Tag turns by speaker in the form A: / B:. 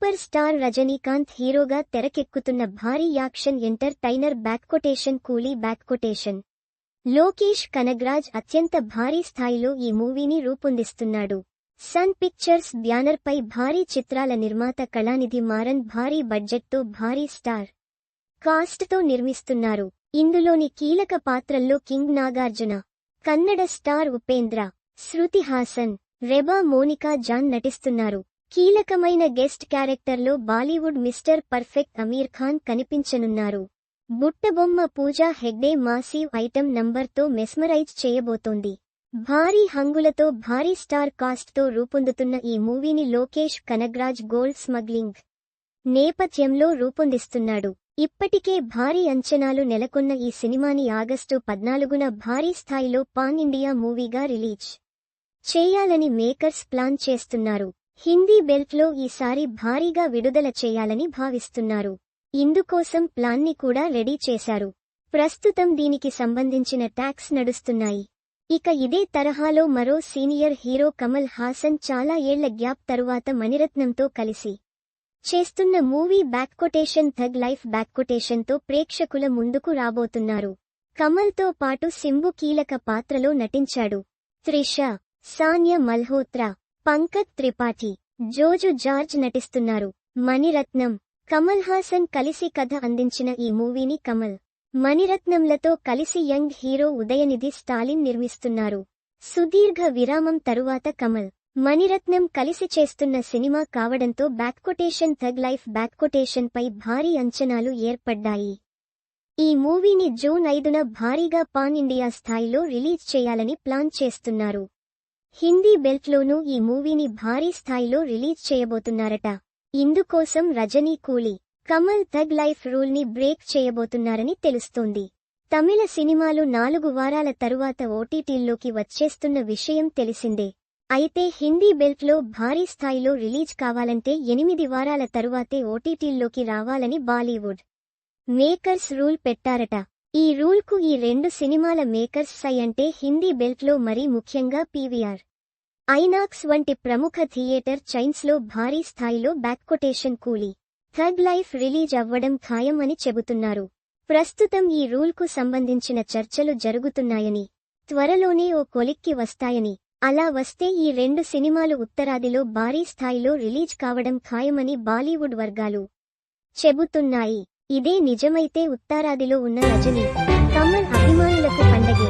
A: Super star Rajinikanth హీరోగా తెరకెక్కుతున్న భారీ యాక్షన్ ఎంటర్టైనర్ బ్యాక్కొటేషన్ కూలీ బ్యాక్కొటేషన్ లోకేష్ కనగ్రాజ్ అత్యంత భారీ స్థాయిలో ఈ మూవీని రూపొందిస్తున్నాడు. సన్ పిక్చర్స్ బ్యానర్పై భారీ చిత్రాల నిర్మాత కళానిధి మారన్ భారీ బడ్జెట్తో భారీ స్టార్ కాస్ట్తో నిర్మిస్తున్నారు. ఇందులోని కీలక పాత్రల్లో king Nagarjuna Kannada star Upendra Shruti Haasan Reba Monica John నటిస్తున్నారు. కీలకమైన గెస్ట్ క్యారెక్టర్లో బాలీవుడ్ మిస్టర్ పర్ఫెక్ట్ అమీర్ ఖాన్ కనిపించనున్నారు. బుట్టబొమ్మ పూజా హెగ్డే మాసివ్ ఐటెం నంబర్తో మెస్మరైజ్ చేయబోతోంది. భారీ హంగులతో భారీ స్టార్ కాస్ట్తో రూపొందుతున్న ఈ మూవీని లోకేష్ కనగ్రాజ్ గోల్డ్ స్మగ్లింగ్ నేపథ్యంలో రూపొందిస్తున్నాడు. ఇప్పటికే భారీ అంచనాలు నెలకొన్న ఈ సినిమాని ఆగస్టు పద్నాలుగున భారీ స్థాయిలో పాన్ ఇండియా మూవీగా రిలీజ్ చేయాలని మేకర్స్ ప్లాన్ చేస్తున్నారు. హిందీ బెల్ట్లో ఈసారి భారీగా విడుదల చేయాలని భావిస్తున్నారు. ఇందుకోసం ప్లాన్ని కూడా రెడీ చేశారు. ప్రస్తుతం దీనికి సంబంధించిన ట్యాక్స్ నడుస్తున్నాయి. ఇక ఇదే తరహాలో మరో సీనియర్ హీరో కమల్ హాసన్ చాలా ఏళ్ళ గ్యాప్ తరువాత మణిరత్నంతో కలిసి చేస్తున్న మూవీ బ్యాక్కొటేషన్ థగ్ లైఫ్ బ్యాక్కొటేషన్తో ప్రేక్షకుల ముందుకు రాబోతున్నారు. కమల్తో పాటు సింబు కీలక పాత్రలో నటించాడు. త్రిష సాన్య మల్హోత్రా పంకజ్ త్రిపాఠి. జోజు జార్జ్ నటిస్తున్నారు. మణిరత్నం. కమల్ హాసన్ కలిసి కథ అందించిన ఈ మూవీని కమల్. మణిరత్నంలతో కలిసి యంగ్ హీరో ఉదయనిధి స్టాలిన్ నిర్మిస్తున్నారు. సుదీర్ఘ విరామం తరువాత కమల్. మణిరత్నం కలిసి చేస్తున్న సినిమా కావడంతో బ్యాక్కొటేషన్ థగ్ లైఫ్ బ్యాక్కొటేషన్పై భారీ అంచనాలు ఏర్పడ్డాయి. ఈ మూవీని జూన్ ఐదున భారీగా పాన్ ఇండియా స్థాయిలో రిలీజ్ చేయాలని ప్లాన్ చేస్తున్నారు. హిందీ బెల్ట్లోనూ ఈ మూవీని భారీ స్థాయిలో రిలీజ్ చేయబోతున్నారట. ఇందుకోసం రజనీ కూలీ కమల్ థగ్ లైఫ్ రూల్ని బ్రేక్ చేయబోతున్నారని తెలుస్తోంది. తమిళ సినిమాలు నాలుగు వారాల తరువాత ఓటీటీల్లోకి వచ్చేస్తున్న విషయం తెలిసిందే. అయితే హిందీ బెల్ట్లో భారీ స్థాయిలో రిలీజ్ కావాలంటే ఎనిమిది వారాల తరువాతే ఓటీటీల్లోకి రావాలని బాలీవుడ్ మేకర్స్ రూల్ పెట్టారట. ఈ రూల్కు ఈ రెండు సినిమాల మేకర్స్ సై అంటే హిందీ బెల్ట్లో మరీ ముఖ్యంగా పీవీఆర్. ఐనాక్స్ వంటి ప్రముఖ థియేటర్ చైన్స్లో భారీ స్థాయిలో బ్యాక్కొటేషన్ కూలి. థర్డ్ లైఫ్ రిలీజ్ అవ్వడం ఖాయం అని చెబుతున్నారు. ప్రస్తుతం ఈ రూల్కు సంబంధించిన చర్చలు జరుగుతున్నాయని త్వరలోనే ఓ కొలిక్కి వస్తాయని. అలా వస్తే ఈ రెండు సినిమాలు ఉత్తరాదిలో భారీ స్థాయిలో రిలీజ్ కావడం ఖాయమని బాలీవుడ్ వర్గాలు చెబుతున్నాయి. ఇదే నిజమైతే ఉత్తరాదిలో ఉన్న రజనీ కమల్ అభిమానులకు పండగే.